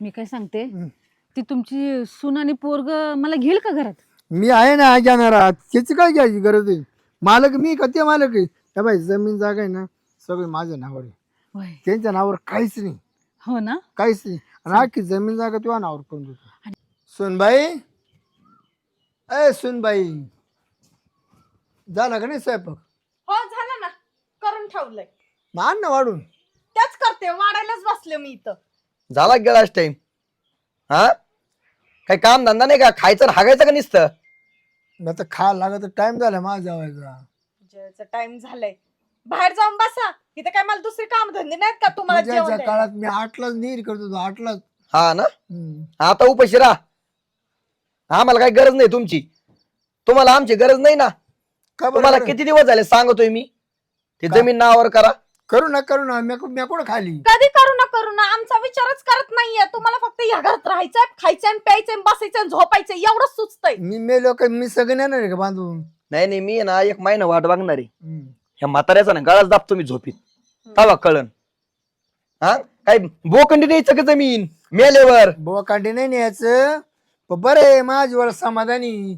मी काय सांगते. ती तुमची सून आणि पोरग मला घेईल का घरात? मी आहे ना आज जाणारा त्याची काय घ्यायची गरज आहे? मालक मी का ते मालक आहे? त्या बाई जमीन जागा आहे ना सगळी माझ्या नावावर आहे. होय. त्यांच्या नावावर काहीच नाही. हो ना? काहीच नाही. आणि अख्खी जमीन जागा तुझ्या नावावर करून देतो. सुनबाई? अय सुनबाई. झाला का नाही स्वयंपाक? हो झालं ना. करून ठेवलंय. मान ना वाढून. त्याच करते. वाढायलाच बसले मी इथं. झाला गेलाच टाइम हा? काही काम धंदा नाही का? खायचं आणि हागायचं का नुसतं? मग आता खा लागत टाइम झाला माझा जेवायचा. जेवायचा टाइम झालाय. बाहेर जाऊन बसा. इथं काय मला दुसरी काम धंदे नाहीत का? तुम्हाला जेवण पूजाच्या द्यायला? काळात मी आठलाच नीर करत होतो आठलाच. हा ना? हम्म. आता उपाशी राहा. आम्हाला काही गरज नाही तुमची. तुम्हाला आमची गरज नाही ना? का बरं तुम्हाला बरं? किती दिवस झाले सांगतोय मी? ते काय? जमीन नावावर करा. करू ना करू ना. मी मी कुठं खाली? कधी करू ना करू ना आमचा विचारच करत नाहीये. तुम्हाला फक्त या घरात राहायचंय खायचंय प्यायचंय बसायचं झोपायचं एवढंच सुचतंय. मी मेलो का मी सगळं येणार आहे का बांधून? नाही नाही मी आहे ना एक महिना वाट बघणार. आहे. ह्या म्हाताऱ्याचा ना गळाच दाबतो मी झोपीत. तवा कळण. हा? काय बोकंडी द्यायचं का जमीन? मेलेवर बुवा कांडी नाही न्यायचं. पण बरं आहे माझी वेळ समाधानी.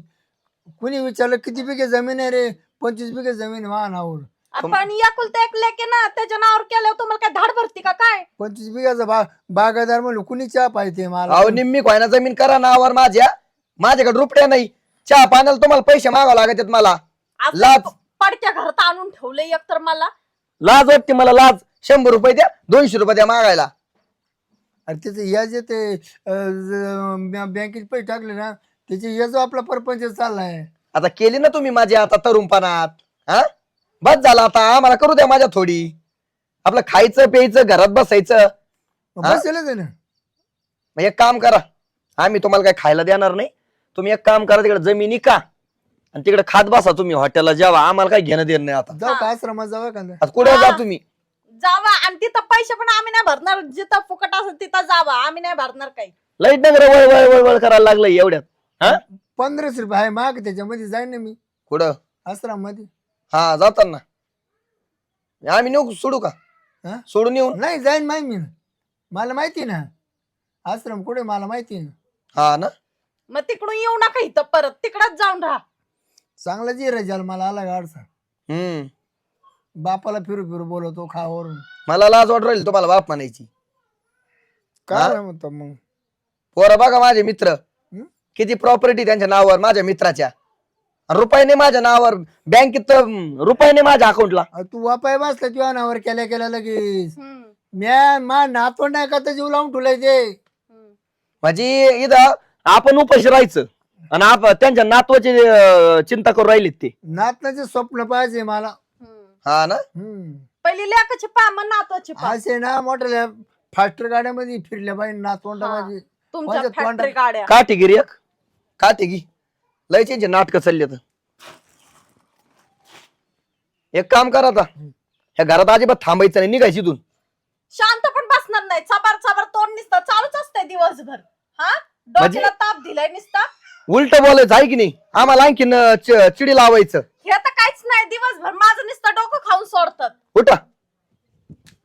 कुणी विचारलं किती बिघे जमीन आहे रे? पंचवीस बिघे जमीन आहे वाहनावर आपण याकुलता एक लेके ना त्याच्या नावावर केल्यावर तुम्हाला काय धाड भरती का काय? पंचवीस बिघाचा बा बागायदार म्हणलं कुणी चहा पाहिजे मला? अहो निम्मी खोयना जमीन करा नावावर माझ्या. माझ्याकडे रुपड्या नाही. चहा पाण्याला तुम्हाला पैसे मागावं लागत आहेत मला. असं लाज. पडक्या घरात आणून ठेवलंय एक तर मला. लाज वाटते मला लाज. शंभर रुपये द्या दोनशे रुपये द्या मागायला. अरे त्याचं या जे ते बँकेत पैसे टाकले ना त्याचे या जो आपला परपंच चाललाय. आता केली ना तुम्ही माझी आता तरुणपणात हा? बस झाला आता आम्हाला करू द्या माझ्या थोडी. आपलं खायचं प्यायचं घरात बसायचं. मग? बसेलच आहे ना. मग एक काम करा. आम्ही तुम्हाला काय खायला देणार नाही. तुम्ही एक काम करा तिकडे जमिनी का? आणि तिकडे खात बसा तुम्ही. हॉटेलला जेवा. आम्हाला काही घेणं देणं नाही आता. जाऊ का आश्रमात? जाऊ का आता कुठे जा हा. तुम्ही? जावा. आणि तिथं पैसे पण आम्ही नाही भरणार. जिथं फुकट असेल तिथं जावा. आम्ही नाही भरणार काही. लाइट नगर वळ वळ वळ वळ करायला लागलं एवढ्यात. हा? पंधराशे रुपये आहे माग. त्याच्यामध्ये जाईन ना मी. कुठं? आश्रममध्ये हा जाताना. आम्ही नेऊ सोडू का? हा? सोडून येऊन नाही जाईन माही मी. मला माहिती ना. आश्रम कुठे मला माहिती ना. हा ना. मग तिकडून येऊ नका इथं परत. तिकडच जाऊन राहा. चांगला जी रजाल मला आला गाडसा हम्म. बापाला फिरू फिरू बोलवतो खावरून. मला लाज वाट राहील तुम्हाला बाप म्हणायची. हा? काय म्हणतो मग? पोरं बघा माझे मित्र. हम्म? किती प्रॉपर्टी त्यांच्या नावावर माझ्या मित्राच्या. रुपयाने माझ्या नावावर बँकेत रुपयाने माझ्या अकाउंटला तू वापाय बसला तुझ्या नावावर केल्या केल्या लगेच. हम्म, म्या मा नातवंड नाही का तर जीव लावून ठेवलाय ते. हम्म. म्हणजे इथं आपण उपाशी राहायचं आणि आप त्यांच्या नातवाची अं, चिंता करून राहिलीत ते. नातनाचे स्वप्न पाहिजे मला. हम्म. हा ना? हम्म. पहिली लेकाची पा मग नातवाची पा. असे ना मोठ्या फास्टर गाड्यामध्ये फिरल्या पाहिजे नातवंड माझी. तुमच्या माझ्या फॅक्टरी गाड्या. काठी एक. काठी लय त्यांचे नाटक चालले एक काम करा आता. ह्या घरात अजिबात थांबायचं नाही निघायची इथून. शांत पण बसणार नाही. चबार चबार तोंड निसतं. चालूच असतंय दिवसभर. हा? म्हणजे- डोक्याला ताप दिलाय निसता. उलट बोलायचं आहे की नाही. आम्हाला आणखीन अं, च- चिडी लावायचं. हे तर काहीच नाही. दिवसभर माझं नुसतं डोकं खाऊन सोडतात. उठा.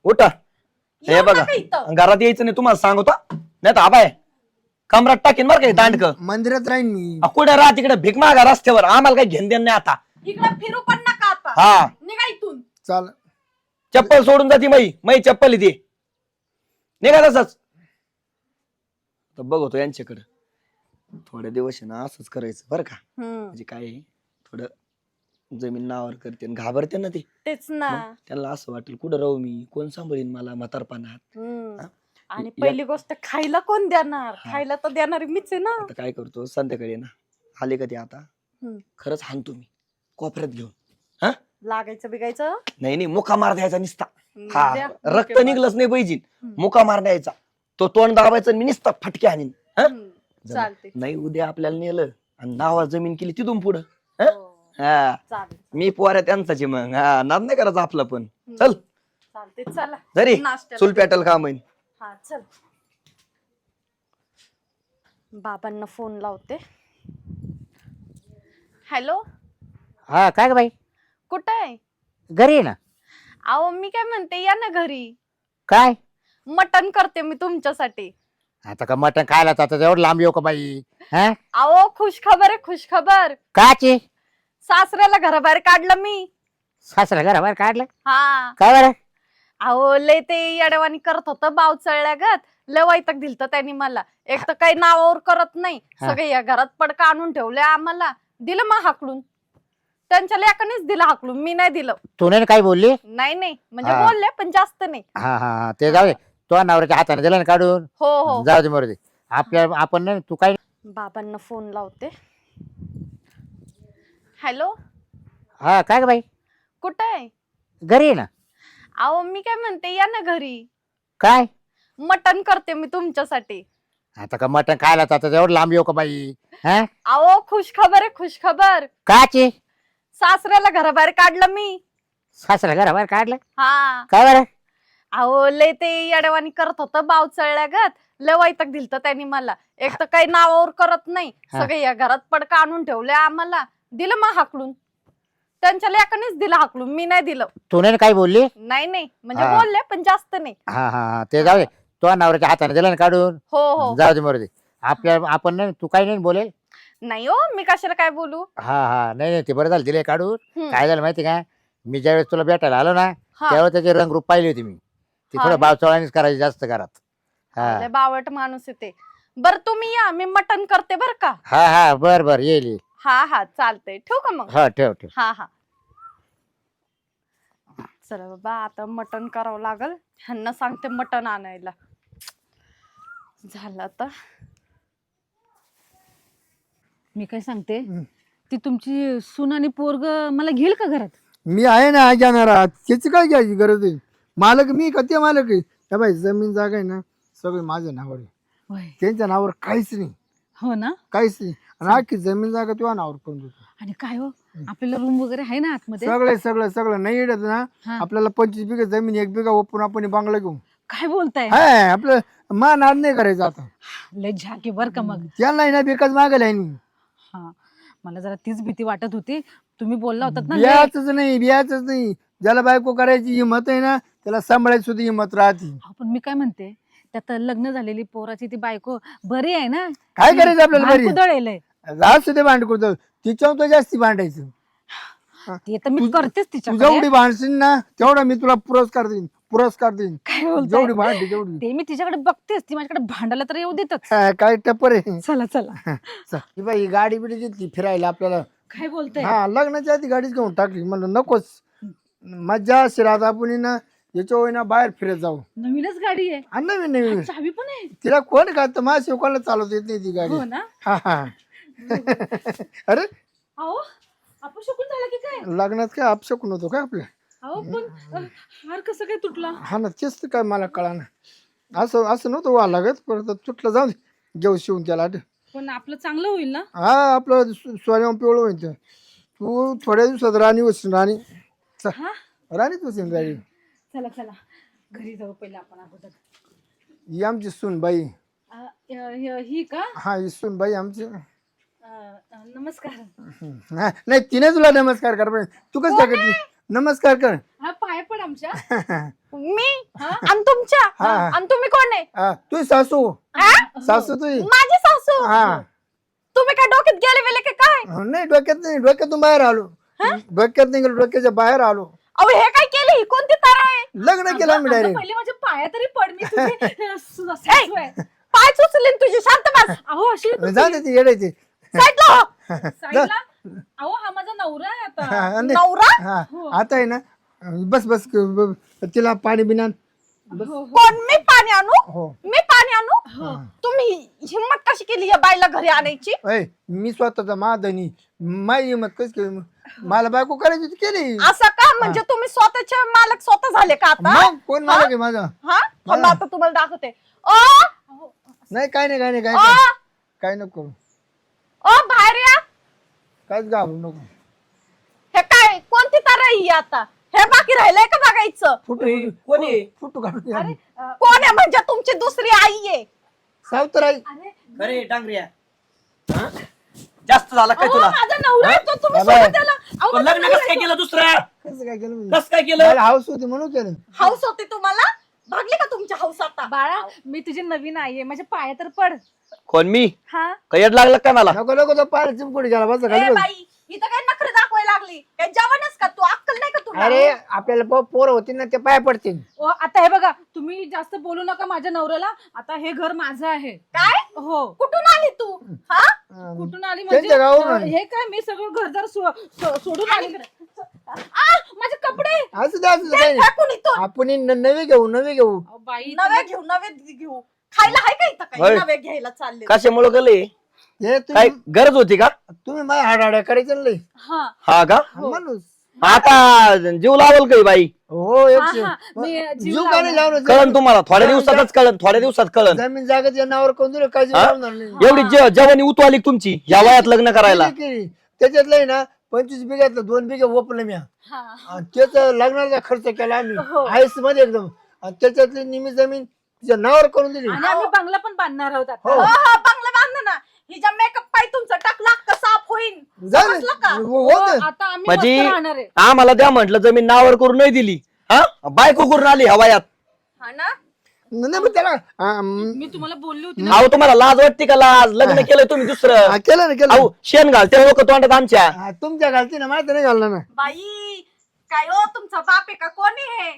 उठा. हे येऊ बघा. नका इथं. घरात यायचं नाही तुम्हाला सांगतो. नाही तर आबाय. कमरात टाकीन बरं काही दांडक. मंदिरात राहीन मी. कुठे राहा तिकडे? भीक मागा रस्त्यावर. आम्हाला काही घेण देण नाही आता. इकडे फिरू पण नका आता. हा. निघा इथून. चाल. चप्पल सोडून जाती मई मई चप्पल इथे निघा तसंच. तर बघतो यांच्याकडे. थोड्या दिवस आहे ना असंच करायचं बरं का. म्हणजे काय आहे, थोडं जमीन नावावर करते आणि घाबरते ना ते. तेच ना. त्यांना असं वाटेल कुठं राहू मी? कोण सांभाळीन मला म्हातारपणात? हम्म. हा? आणि या- पहिली गोष्ट खायला कोण देणार? हा. खायला तर देणारी मीच आहे ना. आता काय करतो संध्याकाळी ना. आले का ते आता? हम्म. खरंच हाणतो मी. कोपऱ्यात घेऊन. लागायचं बिगायचं? नाही नाही मुका मार द्यायचा निसता. हा द्या. रक्त निघलंच नाही पाहिजे हम्म. मुका मार द्यायचा. तो तोंड दाबायचा आणि मी निसता फटके आणीन हम्म, जम- चालते नाही उद्या आपल्याला नेलं आणि नावावर जमीन केली तिथून पुढं. हो, हा. चालेल मी पोऱ्या त्यांचाची मग. हा नाद नाही करायचं आपलं पण. चल. चालते चला. जरी नाश्त्याला चूल पेटल का म्हण हा चल. बाबांना फोन लावते. हॅलो? हा काय ग बाई? कुठे आहे? घरी आहे ना. अहो मी काय म्हणते या ना घरी. काय? मटन करते मी तुमच्यासाठी. आता का मटण खायला तर आता एवढं लांब येऊ का बाई? हा? अहो खुश खबर आहे खुश खबर. काची? सासऱ्याला घराबाहेर काढलं मी. सासरा घरा बाहेर काढलं? हा. काय बरं? अहो लय ते येडवानी करत होतं बाव चळल्यागत लय वैताग दिलत त्यांनी मला. एक तर काही नावावर करत नाही. हा. सगळे या घरात पडका आणून ठेवले आम्हाला. दिलं मग हाकलून. त्यांच्या लेकानेच दिलं हाकलून. मी नाही दिलं. तू नाही काय बोलली? नाही नाही. म्हणजे हा. बोलले पण जास्त नाही. हा हा हा. ते जाऊ दे. तो नवऱ्याच्या हाताने दिलं ना काढून. हो हो. जाऊ दे मरू दे. आपल्या आपण नाही तू काय बाबांना फोन लावते. हॅलो? हा काय ग बाई? कुठे आहे? घरी आहे ना. अहो मी काय म्हणते या ना घरी. काय? मटन करते मी तुमच्यासाठी. आता का मटण खायला आता एवढं लांब येऊ का बाई? हा? अहो खुश खबर आहे खुश खबर काची? सासऱ्याला घराबाहेर काढलं मी. सासरा घरा बाहेर काढलं? हा. काय बरं? अहो लय ते येडवानी करत होतं बाव चळल्यागत लय वैताग दिलत त्यांनी मला. एक तर काही नावावर करत नाही. हा. सगळे या घरात पडका आणून ठेवले आम्हाला. दिलं मग हाकलून. त्यांच्या लेकानेच दिलं हाकलून. मी नाही दिलं. तू नाही काय बोलली? नाही नाही. म्हणजे हा. बोलले पण जास्त नाही. हा हा हा. ते जाऊ दे. तो नवऱ्याच्या हाताने दिलं ना काढून. हो हो. जाऊ दे मरू दे. आपल्या आपण नाही तू काही नाही बोलेल? नाही हो मी कशाला काय बोलू? हा हा. नाही नाही ते बरं झालं दिले काढून. हम्म. काय झालं माहिती का? मी ज्यावेळेस तुला भेटायला आलो ना हा. त्यावेळेस त्याचे रंगरूप पाहिली होती मी. ती हा थोडं ना? बावचवळानेच करायची जास्त घरात. हा. लय बावट माणूस येते बर तुम्ही या. मी मटन करते बर का? हा हा. बर बर. येईल येईल. हा हा चालतंय. ठेवू का मग? हा ठेव ठेव. हा हा. चला बाबा आता मटन करावं लागल. ह्यांना सांगते मटन आणायला. झालं आता. मी काय सांगते. ती तुमची सून आणि पोरग मला घेईल का घरात? मी आहे ना घेणार आहात त्याची काय घ्यायची गरज आहे? मालक मी का ते मालक आहे? त्या बाई जमीन जागा आहे ना सगळं माझ्या नावावर आहे. होय. त्यांच्या नावावर काहीच नाही. हो ना? काहीच नाही. अख्खी जमीन जागा तुझ्या नावावर करून देतो. आणि काय हो? आपल्याला रूम वगैरे आहे ना आतमध्ये? सगळे सगळं सगळं. नाही येत ना हा. आपल्याला पंचवीस बिघा जमीन एक बिघा ओपून आपण बांगला घेऊ काय बोलताय? हाय आपलं मान आज नाही करायचं आता. लय झाके बर का मग. त्यांना ना बेकाच मागायला आहे हा. मला जरा तीच भीती वाटत होती. तुम्ही बोलला होतात ना लय. नाही बियाच नाही. ज्याला बायको करायची हिंमत आहे ना त्याला सांभाळायची सुद्धा हिंमत राहते. पण मी काय म्हणते? त्यात लग्न झालेली पोराची ती बायको बरी आहे ना? काय करायचं आपल्याला बरी असू ते भांड तिच्यावर तर जास्ती भांडायचं. ते तर मी करतेच तू तिच्याकडे जेवढी भांडशील ना तेवढा मी तुला पुरस्कार देईन पुरस्कार देईन. जेवढी भांडते तेवढी. ते मी तिच्याकडे बघतेच ती माझ्याकडे भांडायला तर येऊ देतच. काय टप्पर आहे? चला चला. ही बाई ही गाडी बिडी घेतली फिरायला आपल्याला. काय बोलताय? हा लग्नाच्या आधी गाडीच घेऊन टाकली. म्हणलं नकोच. मज्जा असेल आता आपण ना याच्या ना बाहेर फिरत जाऊ. नवीनच गाडी आहे. आणि नवीन नवीन. चावी पण आहे. तिला कोण का? तर माझ्या शिवकाला चालवता येत नाही ती गाडी. हो ना? हा हा. अरे अहो आपण शकून झाला की काय? लग्नात काय अपशकून होतो का आपल्या अहो पण अ, हार कसं काय तुटला? हा ना तेच तर काय मला कळा ना असं असं नव्हतं व्हा लागत परत तुटलं जाऊ दे. घेऊ शिवून त्याला. आठ. पण आपलं चांगलं होईल ना? हा आपलं सोन्या पिवळं होईल ते. तू थोड्या दिवसात राणी होशील राणी. च- हा? राणीच होशील राणी चला चला. घरी जाऊ पहिला आपण अगोदर. ही आमची सूनबाई. अ, ही का? हा ही सूनबाई आमची. अ, अ, नमस्कार. हा, नाही तिने तुला नमस्कार कर पण तू कसं काय करते नमस्कार कर. हा पाय पण आमच्या. मी? आणि तुमच्या? हा. आणि तुम्ही कोण आहे? हा, तू सासू. आ? सासू तुझी माझी सासू? हा. तुम्ही काय डोक्यात गेले वेले का काय? हो, नाही डोक्यात नाही डोक्यातून बाहेर आलो. डोक्यात नाही गेलो डोक्याच्या बाहेर आलो. अहो हे काय केलं? ही कोणती तारा आहे? लग्न केलं आम्ही डायरेक्ट पहिले माझ्या पाया तरी पड मी तुझी सु- सासू आहे. पाय तुझी शांत बस. अहो अशी जाऊ दे ती येडायची साईडला हो. साईडला अहो हा माझा नवरा आहे आता. हा, आणि- नवरा? हा आता आहे ना बस बस ब- तिला पाणी बिना कोण? मी पाणी आणू? हो. मी पाणी आणू? तुम्ही हिम्मत कशी केली या बाईला घरी आणायची? ऐ मी स्वतःचा महाधनी माझी हिंमत कशी केली? मला बायको करायची होती केली. असं का? म्हणजे तुम्ही स्वतःचे मालक स्वतः झाले का आता? मग कोण मालक आहे माझा? हा? थांबा आता तुम्हाला दाखवते. ओ नाही काय नाही काय नाही काय ओ नाही. काय नको. करू ओ बाहेर या. काहीच घाबरू नको. हे काय कोणती तार ही आता? हे बाकी राहिलंय का बघायचं? फुटू कोणी? फुटू काढून द्या. कोण आहे म्हणजे तुमची दुसरी आई आहे? सावतर आई अरे डांगऱ्या. हा? जास्त झाला काय तुला? माझा नवरा आहे तो तुम्ही बाबा. सोडून द्याला अहो, पण लग्न कसं काय केलं दुसरं? कसं काय केलं? कसं काय केलं? मला हाऊस होती म्हणून केलं. हाऊस होती तुम्हाला? भागली का तुमची हौस आता? बाळा मी तुझी नवीन आई आहे. माझ्या पाया तर पड. कोण मी? हा? कयड लागलं का मला? नको नको तो पाय चिमकुट गेला. बस ए खाली बस. बाई इथं काय लागली. काय जेवणच का तू? अक्कल नाही का तुला? अरे आपल्याला पो- पोरं होती ना ते पाय पडतील. ओ, आता हे बघा तुम्ही जास्त बोलू नका माझ्या नवऱ्याला. आता हे घर माझं आहे. काय? हो. कुठून आली तू? हा? अं, कुठून आली म्हणजे त्यांच्या गावावरून अं, आली. हे काय मी सगळं घरदार सो- सो- सोडून आली. आ, माझे कपडे? असं दे असं दे, काही नाही. फेकून इथून. आपण न- नवी घेऊ नवी घेऊ. अहो, बाई नवे घेऊ नवे घेऊ. खायला आहे का इथं होय. काही नवे घ्यायला चालले कशामुळे गेले? हे काय तुम्ही गरज होती का तुम्ही माझ्या हाडाड्या करायचं ना लई. हा हा का हो. माणूस आता जीव लावल काही बाई हो हा, एकशे हा. मी जीव जीव का नाही लावणार कळन तुम्हाला थोड्या दिवसातच कळन थोड्या दिवसात कळन जमीन जागेच्या नावावर कोण दिलं काय जीव हा? लावणार नाही एवढी जे- जवानी उतवाली तुमची या वयात लग्न करायला केली, केली. त्याच्यातलं आहे ना पंचवीस बिघ्यातलं दोन बिघे ओपलं मी हा आणि त्याच लग्नाचा खर्च केला आम्ही हो. आईसमध्ये एकदम आणि त्याच्यातली निमी जमीन तिच्या नावावर करून दिली आणि आम्ही बंगला पण बांधणार आहोत आता. हो. हो हो बंगला हिच्या मेकअप पाय तुमचा टाकला का साफ होईल. समजलं का? हो हो. आता आम्ही म्हणजे- मस्त राहणार आहे. आम्हाला द्या म्हंटल जमीन नावावर करून नाही दिली. हा? बायको करून आली हवायात. हा ना? नाही मग त्याला आ, म, मी तुम्हाला बोलली होती ना. अहो तुम्हाला लाज वाटते का लाज? लग्न केलंय तुम्ही दुसरं. हा, केलं ना केलं अहो शेण घालते लोक तोंडात आमच्या. हा, तुमच्या घालती ना माहिती नाही घालणार ना. बाई काय हो तुमचा बाप आहे का? कोणी हे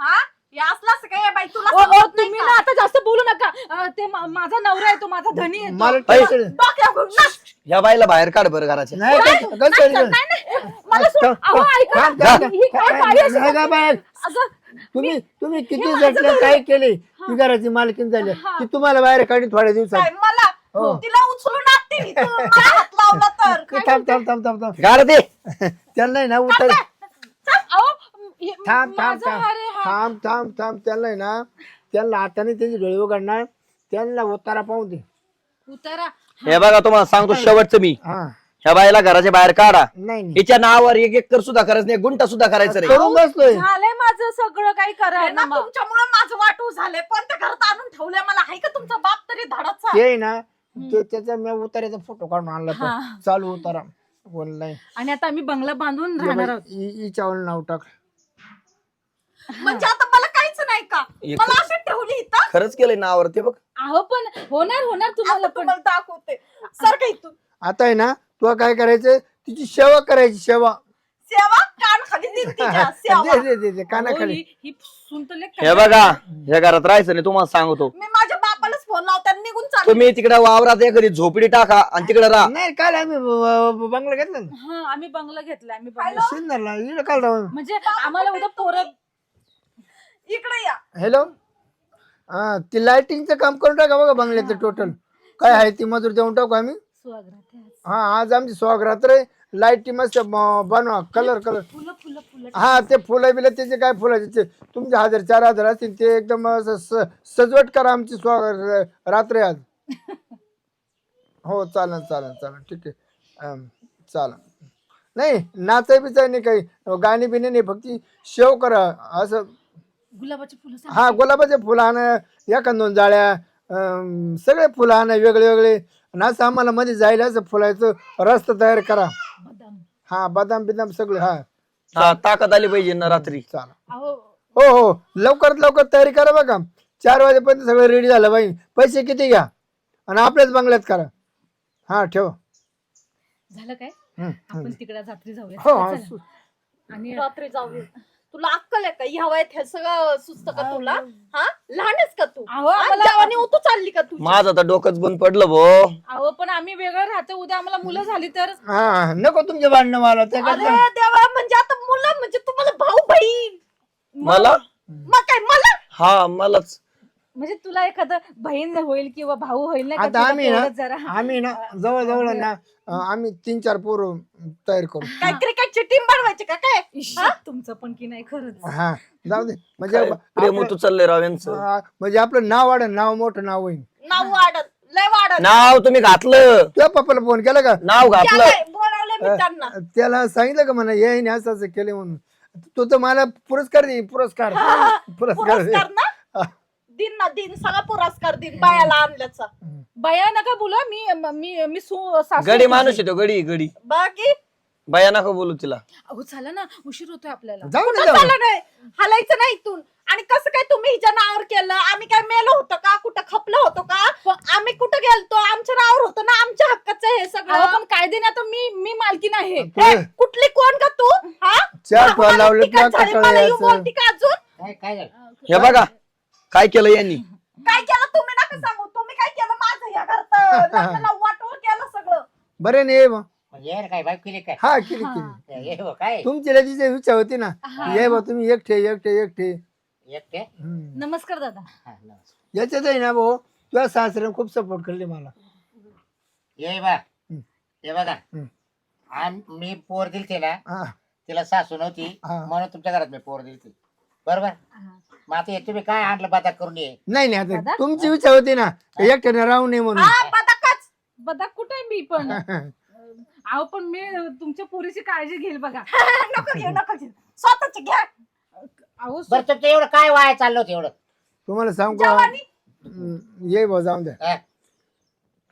हा? हे असलाच काय बाई तुला ओ, ओ, समजत नाही तुम्ही का? ना आता जास्त बोलू नका अं, ते मा- माझा नवरा आहे तो माझा धनी आहे तो. मला ऐ. टेन्शन आहे. डोक्यावर घेऊन नाच. या बाईला बाहेर काढ बरं घराच्या नाही नाही, कसं- कसं नाही, आहे? नाही, नाही, मला सोड. अहो, ऐका थांब, ना. थांब, थांब. ही काय बाई अशी नाही का बाई? अगं, तुम्ही तुम्ही किती माझं जटले घर काय. केले ती घराची मालकीन झाली. ती तुम्हाला बाहेर काढली थोड्या दिवसात मला हो. तिला उचलून आणते मी, तू मला हात लावला तर थांब थांब थांब थांब थांब गाड दे त्यांना ना उतर हे- थांब थांब माझा थांब. हार आहे हा. थांब थांब थांब. त्यांना ना त्यांना हाताने त्यांची डोळे उघडणार. त्यांना उतारा पाहून दे. उतारा? हे बघा तुम्हाला सांगतो शेवटचं मी. हा. ह्या बाईला घराच्या बाहेर काढा. नाही नाही. हिच्या नावावर एक एकर सुद्धा करायचं नाही गुंटा सुद्धा करायचं नाही. करून बसलोय. झालंय माझं सगळं काही करा ना तुमच्यामुळे माझं वाटू झालंय कोणत्या घरात आणून ठेवलंय मला. हाय का तुमचा बाप तरी धाडाचा ते आहे ना ते त्याचा मी उतार्याचा फोटो काढून आणला तो. हा. चालू उतारा. ऑनलाईन आणि आता आम्ही बंगला बांधून राहणार आहोत. हिच्यावर नाव टाक. म्हणजे आता मला काहीच नाही का? एक- मला अशी ठेवली इथं. खरंच केलंय नावावर ते बघ. अहो पण होणार होणार तुम्हाला आता पण. तुम्हाला दाखवते. सर काही तू आता आहे ना तुला काय करायचं तिची सेवा करायची सेवा. सेवा? कान खाली दिन तिच्या सेवा दे दे दे दे अहो, कानाखाली ही ही हे बघा या घरात राहायचं नाही तुम्हाला सांगतो. मी माझ्या बापालाच फोन लावते आणि निघून चालले. तुम्ही तिकडे वावरात एखादी झोपडी टाका आणि तिकडे राहा. नाही काल आम्ही ब- ब- बंगला घेतला ना. हा आम्ही बंगला घेतलाय आम्ही बंगला सिन्नरला इकडे काल राव म्हणजे आम्हाला उद्या पोरं इकडे या. हॅलो? हा ती लाइटिंगचं काम करून टाका बघा बंगल्याचं टोटल काय आहे ती मजूर देऊन टाकू आम्ही? आहे आज. हा आज आमची स्वागरात्र आहे लाईटी मस्त ब- बनवा. कलर कलर फुलं फुलं फुलं. हा ते फुलं बिलं त्याचे काय फुलाचे ते तुमचे हजार चार हजार असतील ते एकदम असं स- सजवट करा आमची स्वाग रात्र आज. हो चालेल चालेल चालेल ठीक आहे. अं, चालेल नाही नाचाय बिचाय नाही काही. गाणी बिणी नाही फक्त शेव करा. असं गुलाबाची फुलं. हा गुलाबाचे फुलं आणा एखाद दोन जाळ्या अं, सगळे फुलं आणा वेगळे वेगळे. आणि असं आम्हाला मध्ये जायला असं फुलाचं रस्ता तयार करा. बदाम. हा बदाम बिदाम सगळे हा. हा ताकद आली पाहिजे ना रात्री. अहो. हो हो लवकरात लवकर तयारी करा बघा. चार वाजेपर्यंत सगळं रेडी झालं बाई. पैसे किती घ्या? आणि आपल्याच बंगल्यात करा. हा ठेव. झालं काय? हम्म, आपण हम्म. तिकडे रात्री जाऊया. हो हा, चला. सु- आणि रात्री जाऊ तुला अक्कल आहे का? ह्या वयात हे सगळं सुचत का तुला? हा लहानच का तू? अहो हा? आम्हाला जेवानी उतू चालली का तू माझं तर डोकंच बंद पडलं भो. अहो पण आम्ही वेगळं राहतो. उद्या आम्हाला मुलं झाली तर? हा नको तुमचे भांडणं मला त्या अरे करता. देवा म्हणजे आता मुलं म्हणजे तुम्हाला भाऊ बहीण. मला? मग काय मला? हा मलाच. म्हणजे तुला एखादं बहीण होईल किंवा भाऊ होईल का आता आम्ही ना आम्ही ना जवळ जवळ ना अं, आम्ही तीन चार पोर तयार करू. काय क्रिकेटची टीम बनवायची का काय? तुमचं पण की नाही खरंच. हा जाऊ दे. म्हणजे काय प्रेम आपलं- तू चाललंय राव यांचं. हा, म्हणजे आपलं नाव वाढेल नाव मोठं नाव होईल नाव वाढत लय वाढत नाव तुम्ही घातलं. तुझ्या पप्पाला फोन केला का? नाव घातलं. त्याला बोलावले मी त्यांना. त्याला सांगितलं का म्हणा ये नाही असं असं केले म्हणून. तो तर मला पुरस्कार दे पुरस्कार. पुरस्कार ना? दिन ना दिन सगळा पुरस्कार दिन बायाला आणल्याचा. बया नका बोला मी मी मी सु- सासू गडी माणूस. येतो गडी गडी. बाकी? बाया नका बोलू तिला. अहो चला ना उशीर होतोय आपल्याला. जाऊ जाऊ. चाललं नाही? हलायचं नाही इथून. आणि कसं काय तुम्ही हिच्या नावावर केलं? आम्ही काय मेलो होतो का? कुठं खपलो होतो का? आम्ही कुठं गेलतो? आमच्या नावावर होतं ना? आमच्या हक्काचं आहे हे अहो, सगळं पण कायद्याने आता मी मी मालकीन आहे. ए, कुठली कोण का तू? हा? चार लावले बोलती का अजून? काय काय झालं? हे बघा काय केलं यांनी? काय केलं? तुम्ही नका सांगू. तुम्ही काय केलं? माझं या घरात लग्नाला वाटोळ केलं सगळं. बरे नाही बा. म्हणजे यार काय बाईक केली काय? हा केली केली. ये हो काय? तुमची लगेच इच्छा होती ना? ये बा तुम्ही एकटे एकटे एकटे. एकटे? हम्म. नमस्कार दादा. हा, नमस्कार. याच्यात आहे ना भाऊ तुझ्या सासऱ्याने खूप सपोर्ट करले मला. ये बा. हम्म. हे बघा. हम्म. आम मी पोर दिली तिला हा. तिला सासू नव्हती हा. म्हणून तुमच्या घरात मी पोर दिली बरोबर? मग आता हे तुम्ही काय आणलं बाता करून ये नाही नाही आता दादा? तुमची इच्छा होती ना एकट्याने राहू नये म्हणून. हा बदकच. बदा कुठे मी पण? अहो पण मी तुमच्या पोरीची काळजी घेईल बघा. नको घेऊ नको घेऊ. स्वतःच घ्या. अहो बरं तुमचं एवढं काय वाया चाललं होतं एवढं? तुम्हाला सांगू का? जवानी? हम्म, ये बा जाऊन द्या. हा?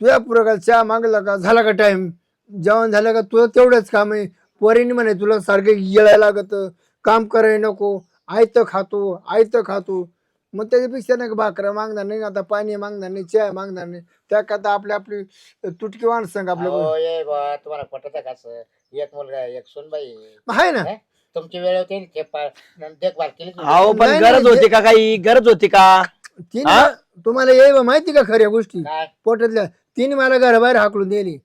तुझ्या पुरं चहा मागला का? झाला का टाइम जेवण झालं का? तुझं तेवढंच काम आहे. पोरीने म्हणे तुला सारखं येळायला लागत. काम कराय नको. आयतं खातो आयतं खातो. मग त्याच्यापेक्षा नाही का भाकऱ्या मागणार नाही आता पाणी मागणार नाही चहा मागणार नाही. त्या करता आपली आपली तुटकी वाण सांग आपल्या अहो, ये बा तुम्हाला पटत का असं? एक मुलगा एक सुनबाई. आहे ना. तुमची वेळ होती ते पा- देखभाल केली तुम्ही. अहो पण नाही, गरज नाही, होती का काही? गरज होती का? तिने हा? तुम्हाला ये माहिती का खऱ्या गोष्टी? काय? पोटातल्या तिने मला घराबाहेर हाकलून दिली.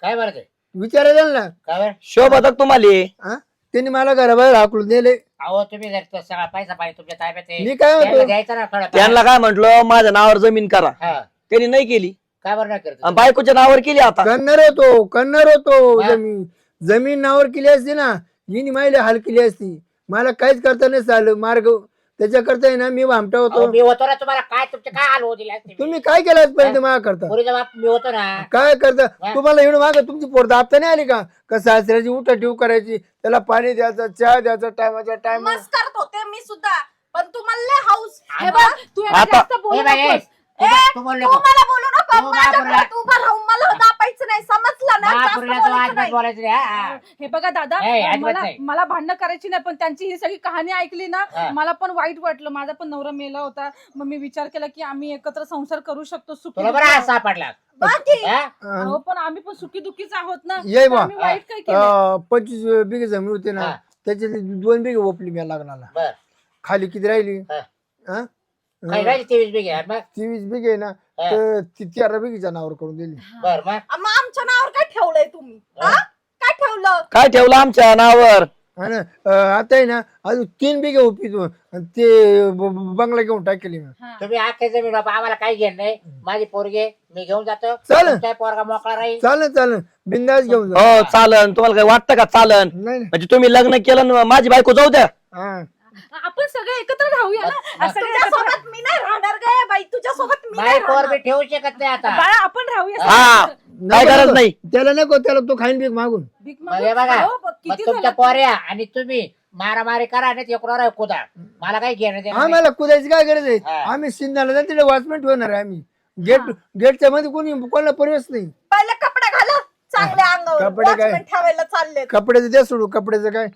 काय बरं ते? विचारायला ना. काय बरं? शोभा तुम्हाला. हा तिने मला घराबाहेर हाकलून दिले. अहो तुम्ही जर तो सगळा पैसा पाहिजे तुमच्या ताब्यात आहे. मी काय त्यांना होतो द्यायचा ना थोडा त्यांना काय म्हंटल माझ्या नावावर जमीन करा. हा. त्यांनी नाही केली. काय बरं नाही करत? आणि बायकोच्या नावावर केली आता. करणार होतो करणार होतो हा. जमीन. जमीन नावावर केली असती ना हिने माहिले हाल केली असती. मला काहीच करता नाही चाललं मार्ग त्याच्याकरता आहे ना मी भामटा अहो, होतो मी होतो ना तुम्हाला काय तुमचे काय हाल होऊ दिले असते? मी? तुम्ही काय केलं आजपर्यंत माझ्या करता पोरीचा बाप मी होतो ना. काय करता? हा. तुम्हाला एवढं माग तुमची पोर दाबता नाही आली का? का सासऱ्याची उठा ठेव करायची त्याला पाणी द्यायचं चहा द्यायचा टायमाच्या टाइम मस्त करत होते मी सुद्धा. पण तुम्हाला लय हाऊस हे बघ तू आता- जास्त बोलू नकोस. तू बा- तू नको. मला बोलू नको तू माझ्या बापुरला- घरात उभं राहून मला दापायचं नाही समजलं ना जास्त महापुरीला तो बोलायचं अजिबात नाही. बोलायचं नाही, हा, हा. हे बघा दादा ए, अजिबात मला नाही. मला भांडणं करायची नाही पण त्यांची ही सगळी कहाणी ऐकली ना हा. मला पण वाईट वाटलं माझा पण नवरा मेला होता मग मी विचार केला की आम्ही एकत्र संसार करू शकतो सुखी तुला बरं दुःखी हा सापडला हा? अहो पण आम्ही पण सुखी दुःखीच आहोत ना ये तर बा. आम्ही वाईट काय केलं पंचवीस बिघे जमीन होती ना हा. त्याच्यातली दोन बिघे ओपली मी लग्नाला बर खाली किती राहिली हा. काय राहिली तेवीस बिघे मग? बिघे ना. तर ती तेरा बिघेच्या नावावर करून दिली. बर मग? मग आमच्या नावावर काय ठेवलंय तुम्ही? हा? काय ठेवलं? काय ठेवलं आमच्या नावावर? आणि अं, आता आहे ना अजून तीन बिघे उपी ते ब- ब- बंगला घेऊन टाकेली मी. हा. तुम्ही आखे जमीन बाबा आम्हाला काही घेणं नाही. माझी पोरगे मी घेऊन जातो. चालेल. तुमचा पोरगा मोकळा राहील. चालेल चालेल. बिंदास घेऊन जा. हो चालन तुम्हाला काय वाटतं का? चालन नाही नाही. म्हणजे तुम्ही लग्न केलं न माझी बायको जाऊ द्या. हा. आपण सगळे एकत्र राहूया ना? सगळे एकत्र- मी नाही राहणार गे बाई. तुझ्या सोबत मी नाही राहणार. ठेवू शकत नाही आता. बाळा आपण राहूया हा सगळे. काय नको, गरज. नाही. त्याला नको त्याला तो खाईन बीक मागून. भीक मग मागून- हे बघा. मग किती तुमच्या झालं? पोऱ्या आणि तुम्ही मारामारी करा नाही एकूणावर कुदा. मला काही घेणं देणं नाही. आम्हाला कुदायची काय गरज आहे? हा. आम्ही सिंधाला जाऊ तिथे वॉचमेंट होणार आहे आम्ही. गेट गेटच्या मध्ये कोणी कोणाला प्रवेश नाही. पहिले कपडे घाला. चांगल्या अंगावर. कपडे काय? ठेवायला चालले कपड्याचं द्या सोडू कपड्याचं काय?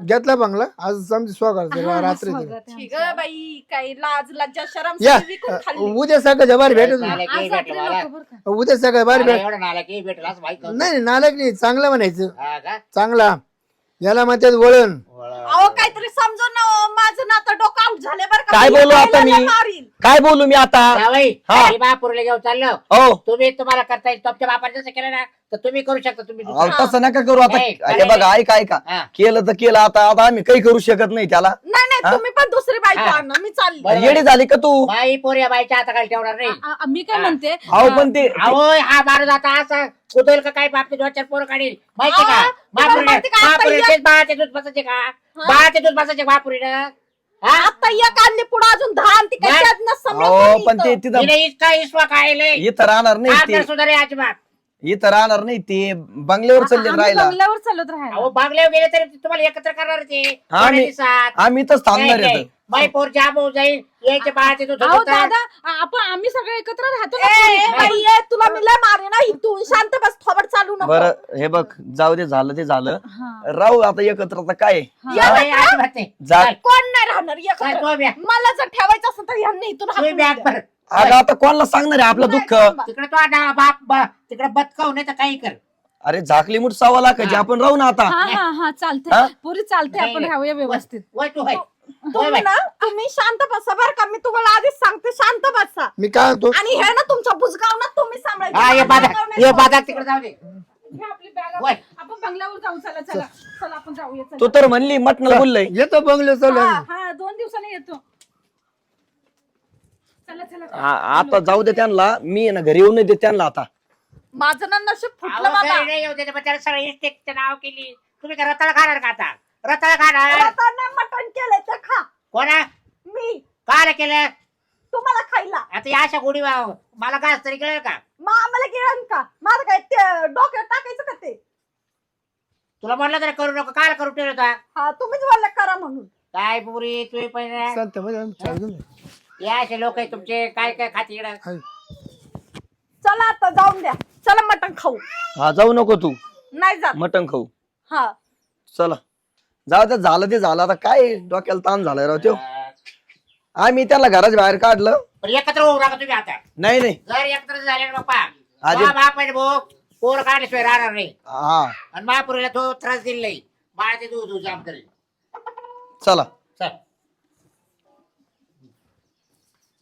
घेतला बंगला आज समजा स्वागत हा, रात्री स्वागत आहे आमचं. बाई काही लाज लज्जा शरम या सगळी विकून खाल्ली उद्या सकाळ जबार भेटत नालायक आज हे रात्री भेटलं मला नको बरं का? उद्या सकाळ बाहेर मला भेट एवढं नालायक भेटलं असं माहीत नव्हतं. नाही नाही, नालायक नाही चांगला म्हणायचं हा का? चांगला याला म्हणतात वळण वळा. अहो काहीतरी समजून ना हो, माझं ना आता डोकं आउट झाले बरं का काय मी बोलू आता बायलाला मी? मारीन. काय बोलू मी आता जावई, हा. मी महापुरीला घेऊन चाललो हो तुम्ही तुम्हाला करता येईल तुमच्या बापाने जसं केलं ना तर तुम्ही करू शकता तुम्ही अहो, दुसरं. तसं नका करू आता नाही, हे बघा ऐका ऐका हा. केलं तर केलं आता आता आम्ही काही करू शकत नाही त्याला नाही हा? नाही तुम्ही पण दुसरी बायको हा. आणा मी चालली बरं. येडी झाली का तू बाई पोरी या बाईच्या हाताखाली ठेवणार नाही आ- आ- मी काय हा. म्हणते अहो पण ते अहो हा माणूस आता असा कुदेल का काय? बापचे दोन चार पोरं काढील माहिती का? हा, तुम्हाला माहिती का, आता महापुरीला या- तेच बाळाचे दूध बसायचे का? बाळाचे दूध बसायचे महापुरीनं हा? आता या काढली पुढे अजून दहा आणि ती काही नाही. त्यात नस समजत अहो नाही पण ते इथं. तिथं तिने इतका इसवा खायले इथं राहणार नाही ते. सुधारे अजिबात. इथं राहणार नाही ते. बंगल्यावर चालले आम्ही राहायला. बंगल्यावर चालत राहायला. अहो बांगल्यावर गेले तरी तुम्हाला एकत्र करणार ते. हा, थोड्या मी- दिवसात. आम्ही इथंच थांबणार नाही, आहे नाही. माई पोर जाम होऊन जाईल. यायचे बाळाचे दूध अहो होतं. दादा आ- आपण आम्ही सगळे एकत्र राहतो ना ए, ए, पुढे. बाई, ए, तुला मी लय मारे ना इथून. शांत बस थोबड चालू नको. बरं हे बघ जाऊ दे झालं ते झालं. हा. राहू आता एकत्र? आता काय. जा. कोण नाही राहणार? तू बॅग. मला जर ठेवायचं असेल तर यांनी इथून हाकलून द्या. अगं आता कोणाला सांगणार आहे आपलं दुःख? तिकडे तो आडा बाप बा- तिकडे बदकाव नाही तर काही कर. अरे झाकली मुठ लाखाची हा. आपण राहू ना आता. हा हा हा हा? चालतंय. पुरी चालते आपण नाही. राहूया व्यवस्थित. वय तू होय तुम्ही ना तुम्ही शांत बसा बरं का. मी तुम्हाला आधीच सांगते शांत बसा. मी काय म्हणतो? आणि हे ना तुमच्या बुजगाव ना तुम्ही सांभाळायचं. हा ये बाधा बुजगाव नाही ये बाधा तिकडे जाऊ दे. घ्या आपली बॅग वय. आपण बंगल्यावर जाऊ. चला चला. चला. आपण जाऊया. तू चला तर म्हणली मटणाला बोललंय. येतो बंगले चालू. हा हा दोन दिवसांनी येतो. चला चला. आ- आता जाऊ दे त्यांना. मी आहे ना घरी येऊ नाही दे त्यांना आता. माझं ना नशीब फुटलं अहो, बाबा. घरी नाही येऊ दे, पण त्याला सगळं इस्टेकचं नाव केली. तुम्ही काय रताळ खाणार का आता? रताळ खाणार? मटण केलंय ते खा. कोणा? मी. काय केलं? तुम्हाला खायला. आता या अशा गोडी वाव मला घास तरी कळेल का? मग आम्हाला गिळण का? माझं काय ते डोक्यात टाकायचं का ते? तुला म्हणलं तरी करू नको. काय करू ठेवलं होता. हा तुम्हीच बोलले करा म्हणून. काय पुरी तुम्ही पण आम्ही ना. या असे लोक आहे तुमचे काय काय खाती इकडं? हाय. चला आता जाऊन द्या. चला मटण खाऊ. हा जाऊ नको तू. नाही जात. मटण खाऊ. हा. चला. जाऊ दे झालं ते झालं. आता काय डोक्याला ताण झालाय राव त्यो. आम्ही त्याला घराच्या बाहेर काढलं. पण एकत्र होऊ नका तुम्ही आता. नाही नाही. जर एकत्र झाले ना बाप्पा आधी- तो बाप आहे भाऊ पोर काढल्याशिवाय राहणार नाही. हा. आणि महापुरीला तो त्रास दिला नाही. बाळाचे दूध दूध जाम करेल. चला. चल.